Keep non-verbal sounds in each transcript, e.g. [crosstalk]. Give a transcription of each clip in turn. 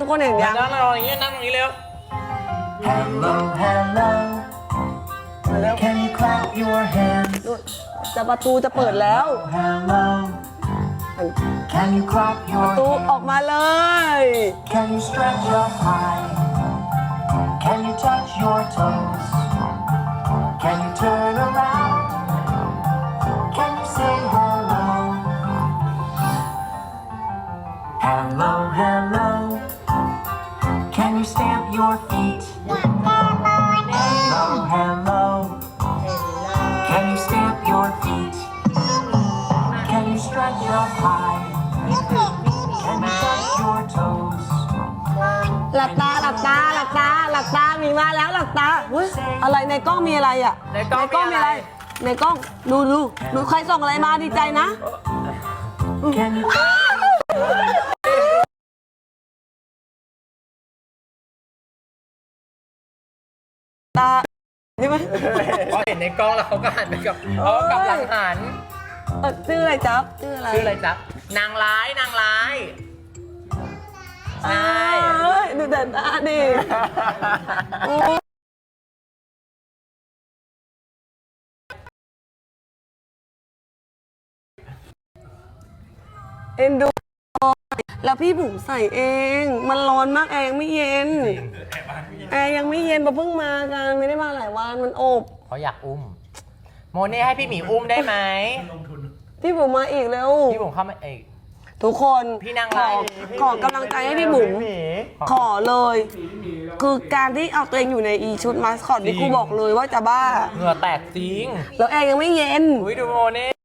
ทุกคนเห็นยังนั่งรออย่างนี้นั่งตรงนี้เร็ว Hello, hello. Can you clap your hands? จะประตูจะเปิดแล้ว Hello. Can you clap ป your ระตูออก hands? มาเลย Can you stretch up high? Can you touch your toes? Can you turn around? Can you say hello? Hello, hello. Can you stamp your feet? Hello, hello. Can you stamp your feet? Can you stretch up high? Can you touch your toes? หลับตาหลับตาหลับตาหลับตามีมาแล้วหลับตาเฮ้ยอะไรในกล้องมีอะไรอะในกล้องมีอะไร ในกล้องดูดูดูใครส่งอะไรมาดีใจนะ Can you พอเห็นในกล้องแล้วเขาก็หันไปกับเขาก็กลับหลังหันเอ่อชื่ออะไรจ๊บชื่ออะไรชื่ออะไรจ๊ะนางร้ายนางร้ายใช่เอ้ยดูแต่ตาดิโอ้เอ็นดู แล้วพี่บุ๋มใส่เอง มันร้อนมากแอร์ยังไม่เย็น แอร์ยังไม่เย็นเพราะเพิ่งมากันไม่ได้มาหลายวันมันอบ เขาอยากอุ้ม โมเน่ให้พี่หมีอุ้มได้ไหมพี่บุ๋มมาอีกแล้ว พี่บุ๋มเข้ามาเอกทุกคนพี่นางขร้าอยขอกำลังใจให้พี่บุ๋ม ขอเลย คือการที่เอาตัวเองอยู่ในอีชุดมาสคอตนี่กูบอกเลยว่าจะบ้า เหงื่อแตกจริง แล้วแอร์ยังไม่เย็น อุ้ยดูโมเน่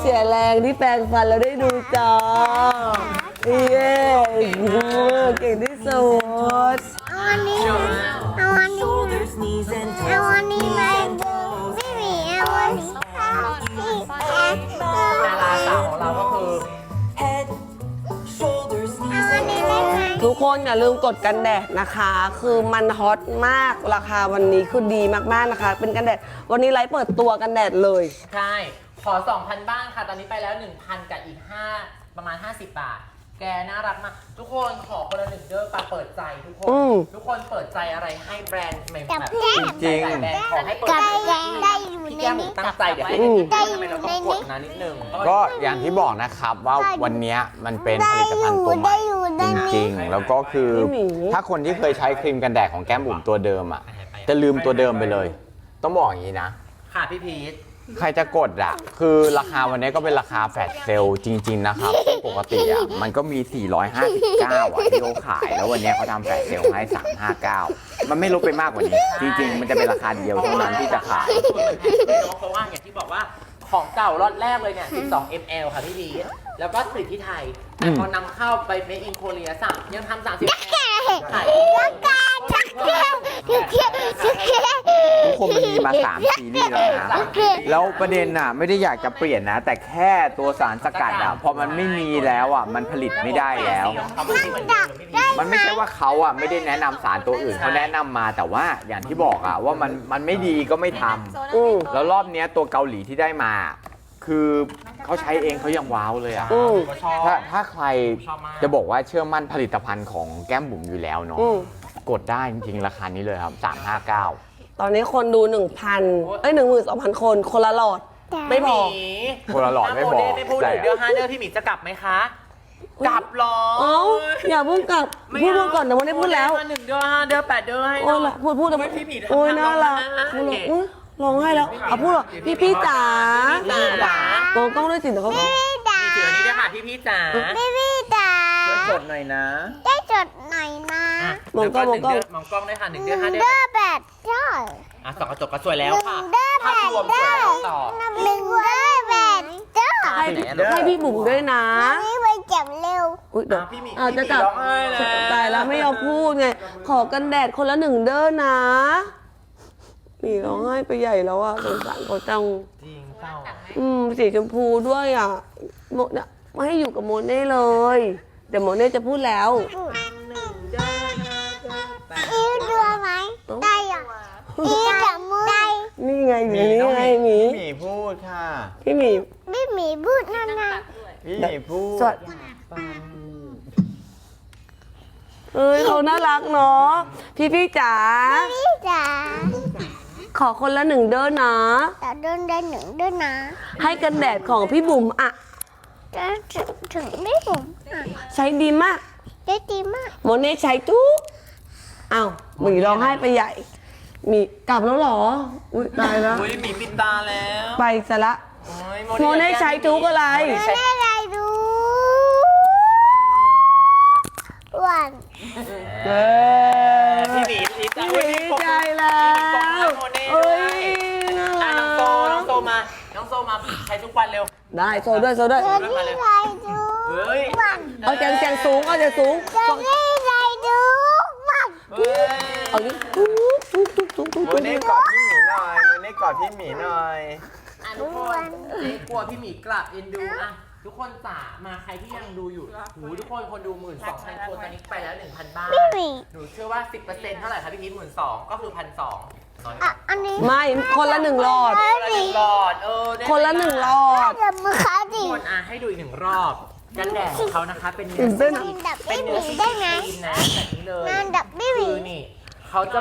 เสียแรงที่แปรงฟันแล้วได้ดูจอเย้เก่งที่สุดเอาอันนี้เอาอันนี้ Shoulders, knees, and เอาอัน toes. นี้ไปพี่หมีเอาอันนี้เอาที่แอปดาราสาวของเราก็คือ Head, shoulders, เอา knees, อัน and นี้ได้ไหมทุกคนอย่าลืมกดกันแดดนะคะ คือมันฮอตมากราคาวันนี้คือดีมากๆนะคะ เป็นกันแดด วันนี้ไลฟ์เปิดตัวกันแดดเลย ใช่ ขอ 2,000 บ้างค่ะ ตอนนี้ไปแล้ว 1,000 กับอีก 5 ประมาณ 50 บาท แกน่ารักมาก ทุกคนขอคนละหนึ่งเด้อปาเปิดใจทุกคน อืม ทุกคนเปิดใจอะไรให้แบรนด์ใหม่ๆกับแบบแก้มจริงๆแบรนด์ขอให้เปิดกับใจแก้มได้อยู่พี่ในแก้มนี้ตั้งใจเดี๋ยวให้อืมได้ทำไมเราต้องกดนะนิดนึง ก็อย่างที่บอกนะครับว่าวันเนี้ยมันเป็นผลิตภัณฑ์ตัวใหม่ได้อยู่ได้จอยู่ริงๆ แล้วก็คือพี่หมีถ้าคนที่เคยใช้ครีมกันแดดของแก้มบุ๋มตัวเดิมอะจะลืมตัวเดิมไปเลย ต้องบอกอย่างนี้นะ ค่ะพี่พีท ใครจะกดอะ คือราคาวันนี้ก็เป็นราคาแฟลชเซลล์จริง ๆ นะครับ ปกติอะ มันก็มี 459อะที่เขาขาย แล้ววันนี้เขาทำแฟลชเซลล์ให้ 359 มันไม่ลดไปมากกว่านี้ จริง ๆ มันจะเป็นราคาเดียวเท่านั้นที่จะขาย เพราะว่าอย่างที่บอกว่าของเก่ารอดแรกเลยเนี่ย 12 ml ค่ะพี่พีทแล้วก็ผลิตที่ไทยแต่พอนำเข้าไปเมดอินโคเรียสั่งยังทำ30 ml ขาย ชักเที่ยวชักเที่ยวชักเที่ยวทุกคนมันมีมา3ซีรีส์แล้วนะ แล้วประเด็นน่ะไม่ได้อยากจะเปลี่ยนนะ แต่แค่ตัวสารสกัดอะพอมันไม่มีแล้วอะมันผลิตไม่ได้แล้วเขาไม่ได้เหมือนเดิมพี่พีทมันไม่ใช่ว่าเขาอะไม่ได้แนะนำสารตัวอื่นเขาแนะนำมาแต่ว่าอย่างที่บอกอะว่ามันมันไม่ดีก็ไม่ทำแล้วรอบเนี้ยตัวเกาหลีที่ได้มา คือเขาใช้เองเขายังว้าวเลยอะถ้าถ้าใครจะบอกว่าเชื่อมั่นผลิตภัณฑ์ของแก้มบุ๋มอยู่แล้วเนาะ กดได้จริงๆราคานี้เลยครับ 359 ตอนนี้คนดู 1,000เอ้ย12,000 คน คนละหลอด ไม่พอหมีคนละหลอดไม่พอถ้าโมเดลไม่พูดใช่ถึงเดือนห้าเดือนพี่หมีจะกลับไหมคะ กลับเหรอเอ้าอย่าเพิ่งกลับไม่พูดเาพูดก่อนนะวันนี้พูดแล้วโมเมาหนึ่งเดือนห้าเดือนแปดเดือนให้หโอ้น่ยอยพูดพูดทำไมพี่หมีทำโอ้ยทำน่ารักน้องนะพูดเลยอุ๊ยร้องไห้แล้วเอาพูดเหรอพี่พี่จ๋าพี่จ๋ามองกล้องด้วยสิเดี๋ยวเขาพี่จ๋าพี่ถืออันนี้ด้วยค่ะพี่พี่จ๋าพี่พี่จ๋าจดหน่อยนะ ได้ จดหน่อยนะอะมองกล้องแล้วหนึ่มองกล้องเดืนมองกล้องด้วยค่ะหนึ่งหเดือนนึ่ห้างเดือนเด้อแปดเด้ออะสองกระจกก็สวยแล้วค่ะหนึ่งเด้อแปภาพดรวมสวยแล้วต่อหนึ่งเด้อแปดเด้อให้ให้พี่บุ๋มด้วยนะ นี่ไปเก็บเร็ว อุ้ยเดี๋ยวอะพี่หมีอาจจะจับพี่หมีร้องไห้แล้ว ตายแล้วไม่ยอมพูดไง ขอกันแดดคนละหนึ่งเด้อนะนี่ร้องไห้ไปใหญ่แล้วอะสงสารเขาจัง จริงเศร้าอืมสีชมพูด้วยอะโมเนี่ยไม่ให้อยู่กับโมเน่เลย เดี๋ยวโมเน่จะพูดแล้วอี ไหมได้อะอีจับมือได้นี่ไงอยู่นี่ไงหมีหมีพูดค่ะ พี่หมีพี่หมีพูดนั่นนะพี่หมีพูดสวัสดีเอ้ยเขาน่ารักเนาะพี่พี่จ๋าพี่จ๋าขอคนละหนึ่งเด้อนะแต่เดินได้หนึ่งด้วยนะ ให้กันแดดของพี่บุ๋มอะจะถึงถึงไม่ผมอะใช้ดีมากได้ดีมากโมเน่ใช้ทุก อ้าวหมีร้องไห้ไปใหญ่มีกลับแล้วเหรอ อุ้ยตายแล้ว อุ้ยหมีปิดตาแล้วไปซะละโอ้ยโมเน่ใช้ทุกอะไร ไม่ได้อะไรดูหวานเย้พี่หมีดีใจพี่หมีดีใจแล้วโมเน่เอ้ด้วยยน่าอะรัน้องโซน้องโซกมา น้องโซมาใช้ทุกวันเร็ว ได้โซด้วยโซด้วยจะได้อะไรดูเฮ้ยหวานเอาเสียงเสียงสูงเอาเสียงสูง จะได้อะไรดูหวาน เฮ้ยเอาดิทุกทุกทุกทุกทุกวันนี้กอดพี่หมีหน่อยวันนี้กอดพี่หมีหน่อยอะทุกคนเจ๊กลัวพี่หมีกลับเอ็นดูอะทุกคนจ๋ามาใครที่ยังดูอยู่หูทุกคนคนดูหมื่นสองพันคนตอนนี้ไปแล้วหนึ่งพันบ้านพี่หมีหนูเชื่อว่า10%เท่าไหร่คะพี่พีทหมื่นสองก็คือพันสองน้อยอะอันนี้ไม่คนละหนึ่งหลอด คนละหนึ่งหลอดเออได้คนละหนึ่งหลอด เดี๋ยวมือขาทุดิกคนอะให้ดูอีกหนึ่งรอบ กันแดดของเขานะคะ เป็นเนื้ตื่อนเต้นซีเป็นเนื้อซีครีมนะแบบนี้เลยงานดับพี่หมีคือนี่เขาจะ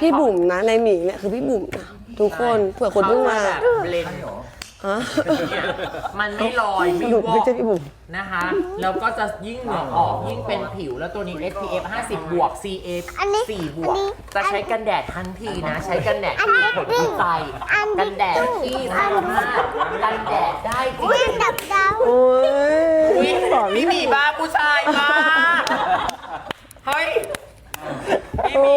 พี่บุ๋มนะในหมีเนี่ยคือพี่บุ๋มนะทุกคนเผื่อคนเพิ่งมาขจะแบบเบลนด์ฮะเนี่ย มันไม่ลอยไม่สรุปวอไม่กใช่พี่บุ๋ม นะคะ แล้วก็จะยิ่งเหงื่อออกยิ่งเป็นผิวแล้วตัวนี้ SPF 50 บวก CA อันนี้4บวกอันนี้จะใช้กันแดดทันทีนะ ใช้กันแดดที่มีผลวิจัยอันนี้ กันแดดที่สามารถกันแดดได้จริงางนดับดาวโอ้ยอุ๊ยบอกพี่หมีบ้าผู้ชายบ้าเฮ้ยพี่หโอ้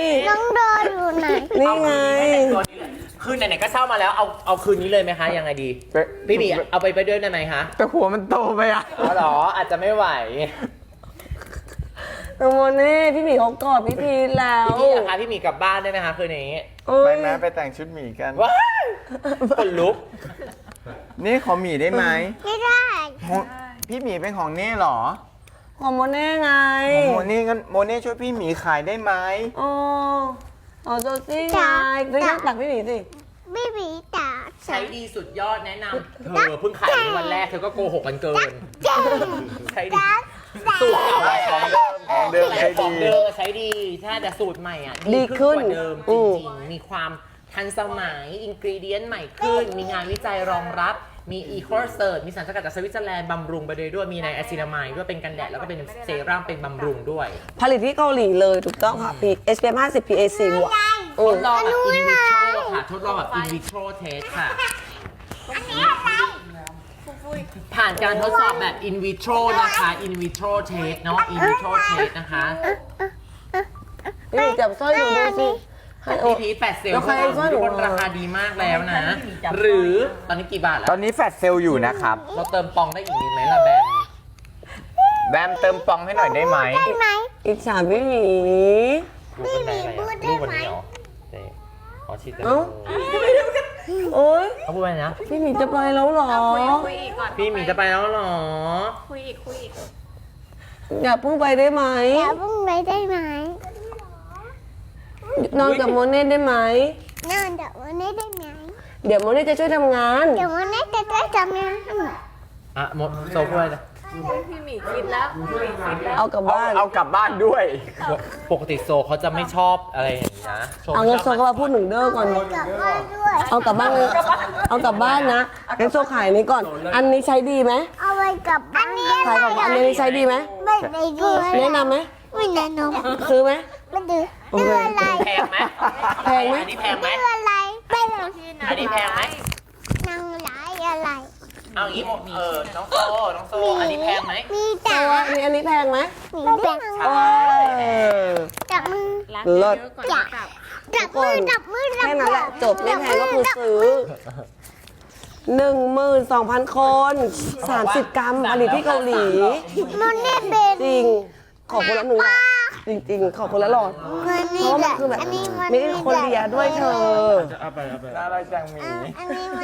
มียน้องโดอยู่ไหนนี่ไง เอาตัวนี้เลย คือไหนๆก็เช่ามาแล้วเอาเอาคืนนี้เลยไหมคะยังไงดีไปพี่หมีเอาไปไปด้วยได้ไหมคะแต่หัวมันโตไปอะ อ๋อเหรออาจจะไม่ไหวน้องโมเน่พี่หมีเขากอดพี่พีชแล้วพี่หมีอะคะพี่หมีกลับบ้านได้ไหมคะคืนนี้โอ้ยไปไหมไปแต่งชุดหมีกัน ว้ายคนลุกนี่ขอหมีได้ไหมไม่ได้ของพี่หมีเป็นของเน่เหรอของโมเน่ไงของโมเน่งั้นโมเน่ช่วยพี่หมีขายได้ไหม โอ้อ๋อโจซี่ไงเฮ้ยนั่งตักพี่หมีสิ ไม่มีตาใช้ดีสุดยอดแนะนำเธอเพิ่งขายในวันแรกเธอก็โกหกกันเกินจ้าใช้ดี สูตรเก่าอะของเดิมของเดิมใช้ขดีองเดิมอะใช้ดีใช่แต่สูตรใหม่อะดีขึ้นกว่าเดิมจอืมริงๆ มีความทันสมัยอินกรีเดียนใหม่ขึ้น มีงานวิจัยรองรับมีอีโคเซิร์มีสารสกัดจากสวิตเซอร์แลนด์บำรุงไปด้วยด้วยมีในอะซินามายด้วยเป็นกันแดด แล้วก็เป็นเซรั่มเป็นบำรุงด้วย ผลิตที่เกาหลีเลยถูกต้องค่ะ P SPF 50 PAC บวกทดลองแบบอินวิโทร ค่ะ ทดลองแบบอินวิโทรเทสค่ะผ่านการทดสอบแบบอินวิโทรนะคะอินวิโทรเทสเนาะอินวิโทรเทสนะคะพี่หมีจับสร้อยอยู่ดูสิให้โอ้ พีพีแปดเซลแล้วใครเอาสร้อยหนูคนราคาดีมากแล้วนะ หรือตอนนี้กี่บาทแล้ตวอนนี้แฟลชเซลล์อยู่นะครับ เราเติมปองได้อีกนิดไหมล่ะแบมแบมเติมปองให้หน่อยได้ไหมได้ไหม อิจฉาพี่หมี รูปเป็นอะไรพูดอะได้รูปวันไหมนี้เหรอเจ๊ ขอชิดจะเอ้า โอ๊ยเขาพูดไปนะ พี่หมีจะไปแล้วเหรอคุยอีกก่อนพี่หมีจะไปแล้วเหรอ คุยอีกคุยอีกอย่าเพิ่งไปได้ไหมอย่าเพิ่งไปได้ไหมนอนกับโมเน่ได้ไหม นอนเดี๋ยววันนี้ได้ไหมเดี๋ยวโมเน่จะช่วยทำงาน เดี๋ยววันนี้จะได้ทำงานอะหมดโซพูดเลยนะ พี่หมีคิดแล้วพี่หมีคิดแล้ว เอากลับเอาบ้าน เอากลับบ้านด้วย ปกติโซเขาจะไม่ชอบอะไรอย่างนี้นะโซเอาไม่เงินชโซอบก็มาพูดหนึ่งเด้อก่อน กลับบ้านด้วย เอากลับบ้านเลยเอากลับบ้านนะงั้นโซขายนี้ก่อน อันนี้ใช้ดีไหมเอาไปกลับบ้านขายกับอันนี้ใช้ดีไหมไม่ได้ดีแนะนำไหมไม่แนะนซื้อไหมำไม่ดื้อโอเคเรื่องอะไรแพงไหมแพงไหมอันนี้แพงไหมเรื่องอะไรไม่เลยอันนี้แพงไหม นางร้ายอะไร เอางี้หมดเออน้องโซน้องโซอันนี้แพงไหมมีโซแต่ว่าอันนี้อันนี้แพงไหมมีแต่โอ้ย จับมือร้านเลิศเยอะก่อนจะกลับ จับมือ จับมือ จับแค่นั้นแหละจบไม่แพงก็คือซื้อหนึ่งหมื่นสองพันคนสามสิบกรัมผลิตที่เกาหลี มันเนี่ยเบนจริง ขอคนละหนึ่งหลอด จริงๆ ขอคนละหลอด มันเพนี่ราะว่าแหมันละคือแบบอันนี้มันไม่ได้คนเลียด้วยเธอน่ารักจังหมีอันนี้มัน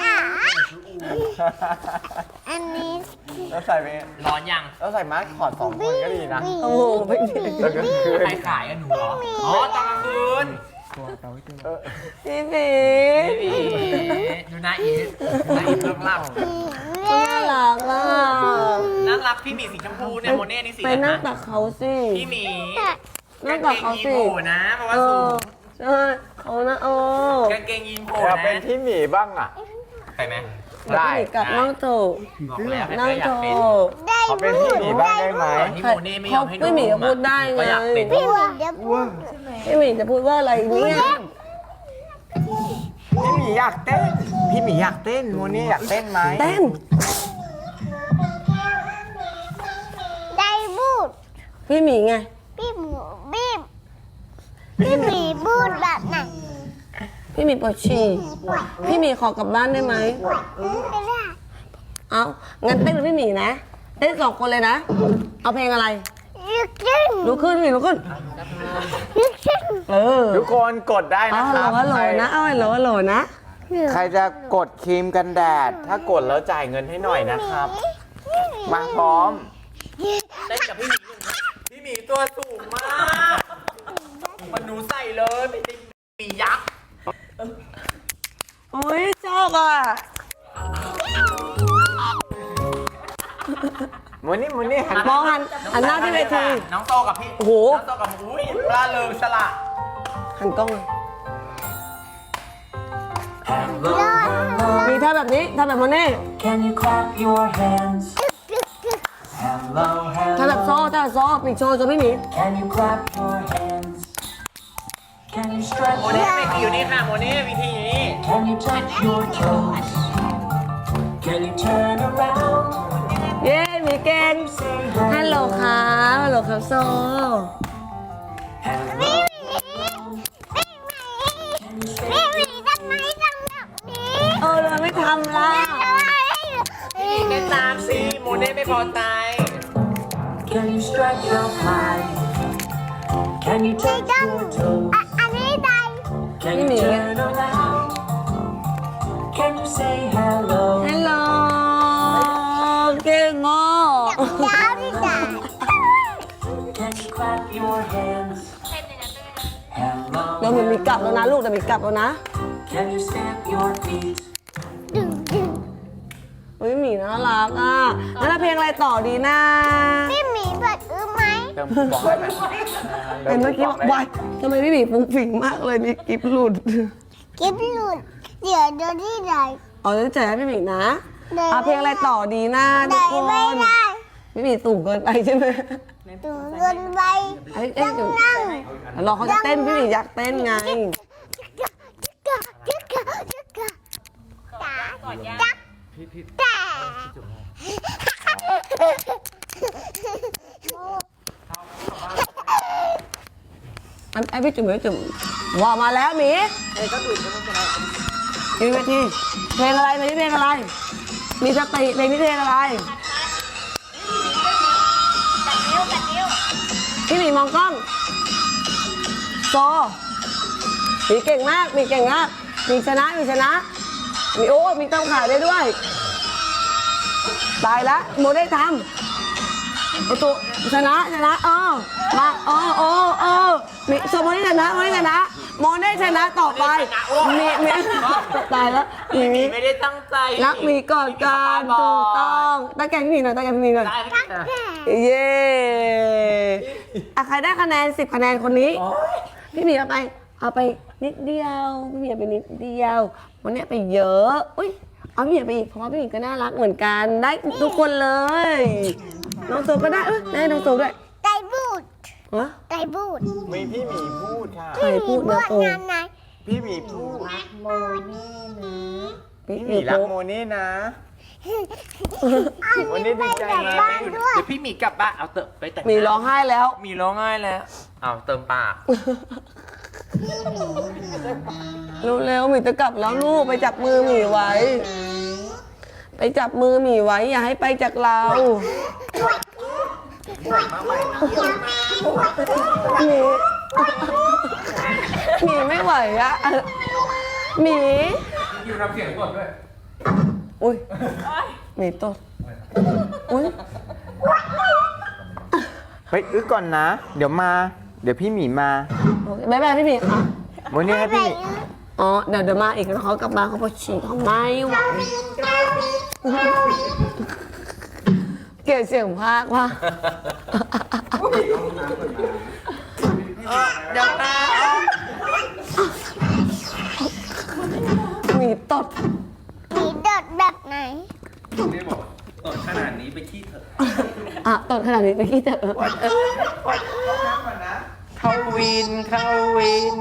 อันนี้แล้วใส่ไปร้อนยังแล้วใส่มาสคอตสองคนก็ดีนะ โอ้โหไม่ดีแล้วก็คืนใครขายกันหนูเหรอ อ๋อตอนกลางคืนพี่บีพี่ดูหน้าอีทหน้าอีทเลิกลับน่า รักอะน่ารักพี่หมีสีชมพูเนี่ยโมเน่นี่สีไปอะไรนั่งนะตักเขาสิพี่หมีนั่กางงตักเกงเขายีนสิโผล่นะเพราะว่าเอสูองใช่เขานะโอ้กางเกงยีนโผล่อยากนะเป็นพี่หมีบ้างอะ ไปไหมได้พี่กับนั่งโตบอกแล้วนั่งอยาโตกเป็นได้ขอเป็นพี่หมีบ้างได้ไหมตอนที่โมเน่ไม่ยอมให้ดูพี่หมีก็พูดได้ไง ก็อยากเป็น พี่หมีจะพูดพี่หมีจะพูดว่าอะไรเนี่ยพี่หมีอยากเต้น พี่หมีอยากเต้นโมนี่อยากเต้นไหมเต้น พี่หมีไง พี่หมูบีบพี่หมีพูดแบบไหนพี่หมีปวดฉี่พี่หมีขอกลับบ้านได้ไหมไม่ได้เอางั้นเต้นกับพี่หมีนะเต้นสองคนเลยนะ เอาเพลงอะไรยึกยึกลุกขึ้นพี่ลุกขึ้นยึกยึกเออทุกคนกดได้เอานะคฮัลรับโหลฮัลโหลนะเอาฮัลโหลฮัลโหลนะ ใครจะกดครีมกันแดด ถ้ากดแล้วจ่ายเงินให้หน่อยนะครับ มาพร้อม เต้นกับพี่หมีหนึ่งพี่หมี ตัวสูงมาก มันหนูใส่เลยเป็นหมียักษ์โอ้ยชอบอะโมนี่โมนี่หันมองหันหันหน้าที่เวทีน้องโตกับพี่โอ้โหน้องโตกับอุ้ยปลาเริงสละหันกล้องเลยมีท่าแบบนี้ท่าแบบโมเน่ Can you clap your hands? Hello, ท่าแบบ hello. โซ่ท่าแบบโซ่ปีกโชว์โชว์พี่หมี Can you clap your hands? Can you stretch โมเน่ your เวทีอยู่นี่ค่ะโมเน่เวทีอยู่นี่ Can you touch your toes? Can you turn around? เย้หมีเก่ง Say ฮัลโหลครับฮัลโหลครับโซ่ hello. พี่หมีพี่หมีทำไมต้องแบบำล่ะพี่เล่นตามสิโมเน่ไม่พอใจ Can you stretch up high? Can you touch your toes? อันนี้ใด Can you turn around? Can you say hello? ฮัลโหลเก่งอ่ะ [laughs] ยาวที่ใด Can you clap your hands? Hello. เดี๋ยวมันมีกลับแล้วนะลูกเดี๋ยวมีกลับแล้วนะ Can you stamp your feet? ดึงดึงอุ้ยหมีน่ารักอะแล้วเราเพลงอะไรต่อดีนะพี่หมีเปิดอื้อไหมเติมคูปองได้ไหมเห็นเมื่อกี้บอกวายทำไมพี่หมีฟุ้งฟิ้งมากเลยมีกิฟหลุดกิ๊บหลุดเดี๋ยวโดนที่ใดอ๋อจะแจกให้พี่หมีนะได้เอาเพลงอะไรต่อดีนะใดทุกคไม่นได้พี่หมีสูงเกินไปใช่ไหมถึงเกินไปไอ้ไอ้นั่งเดี๋ยวนั่งรอเขาจะเต้นพี่หมีอยากเต้นไงจิ๊กกะจิ๊กกะจิ๊กกะจ๊ะจ๊ะจ๊ะอันไอ้พี่จุ๋มพี่จุ๋มว่ามาแล้วหมีเอ้ยก็ดูก็ไม่เป็นไรยืนเวทีเพลงอะไรเพลงนี้เพลงอะไร มีสติเพลงนี้เพลงอะไรพี่หมีมองกล้องโซหมีเก่งมากหมีเก่งมากหมีชนะหมีชนะห มีโอ้ มีต้องขายได้ด้วย ตายละโมได้ทำประตูชนะชนะเออมาเออเออเออมีโซโมได้ชนะโมได้ชนะโมได้ชนะต่อไปมีมีตายแล้วหมีพี่ไม่ได้ตั้งใจรักหมีก่อนการถูกต้องตะแกรงพี่หมีหน่อยตะแกรงพี่หมีหน่อยได้ไหมคะเย้อะใครได้คะแนนสิบคะแนนคนนี้ พี่หมีเอาไปเอาไป นิดเดียวพี่หมีเอาไปนิดเดียว วันนี้ไปเยอะอุ้ยเอาพี่หมีไปอีกเพราะว่าพี่หมีก็น่ารักเหมือนกันได้ทุกคนเลยน้องโซก็ได้เอ้ยได้น้องโซด้วยไก่บูดวะไก่บูดมีพี่หมีพูดค่ะใครพูดบูนะดโซงานไหนพี่หมีพูด พี่พี่หหมีมีรักโป๊ะโมนี่นะ อันวันนี้นี้ไปดีใจกลับไหมบ้านด้วย เดี๋ยวพี่หมีกลับบ้านเอาเติมไปแต่งหมีร้องไห้แล้ว หมีร้องไห้แล้วเอาเติมปาก เร็วๆหมีจะกลับแล้วลูกไปจับมือหมีไว้ ไปจับมือหมีไว้ อย่าให้ไปจากเราหมีหมีไม่ไหวอะหมีอยู่ทำเสียงก่อนด้วย อุ้ยหมีตดอุ้ยไปอึกก่อนนะ เดี๋ยวมา เดี๋ยวพี่หมีมาโอเค บ๊ายบายพี่หมีค่ะวันนี้ให้พี่หมีอ๋อเดี๋ยวเดี๋ยวมาอีกแล้วเขากลับมาเขาบอกฉี่เขาไม่ไหวเกลียดเสียงภาคว่ะเดี๋ยวตาหมีตดมีเดิดแบบไหนอะตดขนาดนี้ไปขี้เถอะ เข้าวินเข้าวิน